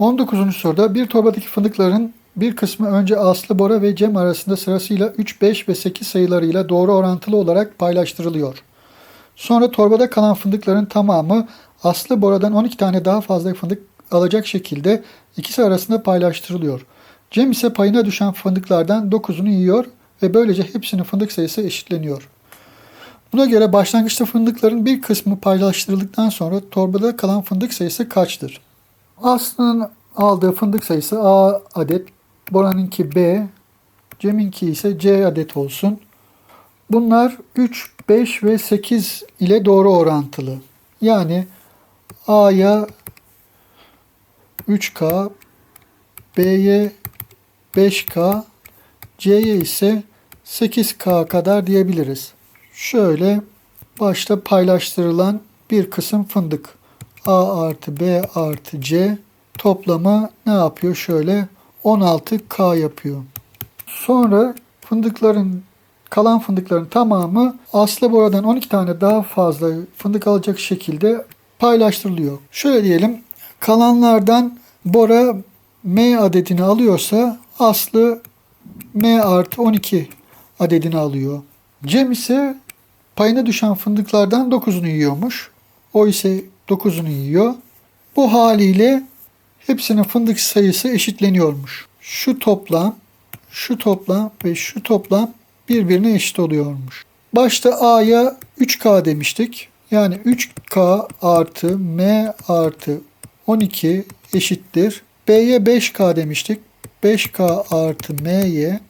19. soruda bir torbadaki fındıkların bir kısmı önce Aslı, Bora ve Cem arasında sırasıyla 3, 5 ve 8 sayılarıyla doğru orantılı olarak paylaştırılıyor. Sonra torbada kalan fındıkların tamamı Aslı, Bora'dan 12 tane daha fazla fındık alacak şekilde ikisi arasında paylaştırılıyor. Cem ise payına düşen fındıklardan 9'unu yiyor ve böylece hepsinin fındık sayısı eşitleniyor. Buna göre başlangıçta fındıkların bir kısmı paylaştırıldıktan sonra torbada kalan fındık sayısı kaçtır? Aslı'nın aldığı fındık sayısı A adet, Bora'nınki B, Cem'inki ise C adet olsun. Bunlar 3, 5 ve 8 ile doğru orantılı. Yani A'ya 3K, B'ye 5K, C'ye ise 8K kadar diyebiliriz. Şöyle başta paylaştırılan bir kısım fındık. A artı B artı C toplamı ne yapıyor? Şöyle 16K yapıyor. Sonra fındıkların kalan fındıkların tamamı Aslı Bora'dan 12 tane daha fazla fındık alacak şekilde paylaştırılıyor. Şöyle diyelim kalanlardan Bora M adedini alıyorsa Aslı M artı 12 adedini alıyor. Cem ise payına düşen fındıklardan 9'unu yiyormuş. O ise 9'unu yiyor. Bu haliyle hepsinin fındık sayısı eşitleniyormuş. Şu toplam, şu toplam ve şu toplam birbirine eşit oluyormuş. Başta A'ya 3K demiştik. Yani 3K artı M artı 12 eşittir. B'ye 5K demiştik. 5K artı M'ye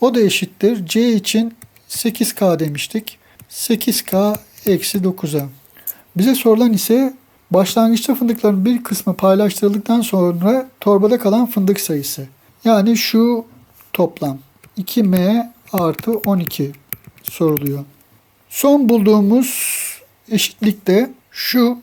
o da eşittir. C için 8K demiştik. 8K eksi 9'a. Bize sorulan ise başlangıçta fındıkların bir kısmı paylaştırıldıktan sonra torbada kalan fındık sayısı. Yani şu toplam 2M artı 12 soruluyor. Son bulduğumuz eşitlikte şu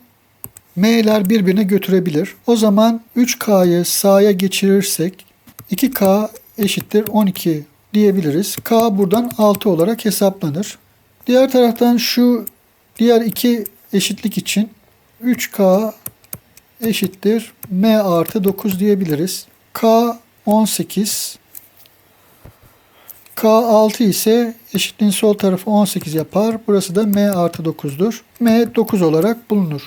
M'ler birbirine götürebilir. O zaman 3K'yı sağa geçirirsek 2K eşittir 12 diyebiliriz. K buradan 6 olarak hesaplanır. Diğer taraftan şu diğer iki eşitlik için 3K eşittir M artı 9 diyebiliriz. K 18 K6 ise eşitliğin sol tarafı 18 yapar. Burası da M artı 9'dur. M 9 olarak bulunur.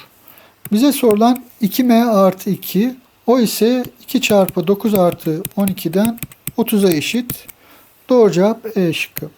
Bize sorulan 2M artı 2. O ise 2 çarpı 9 artı 12'den 30'a eşit. Doğru cevap E şıkkı.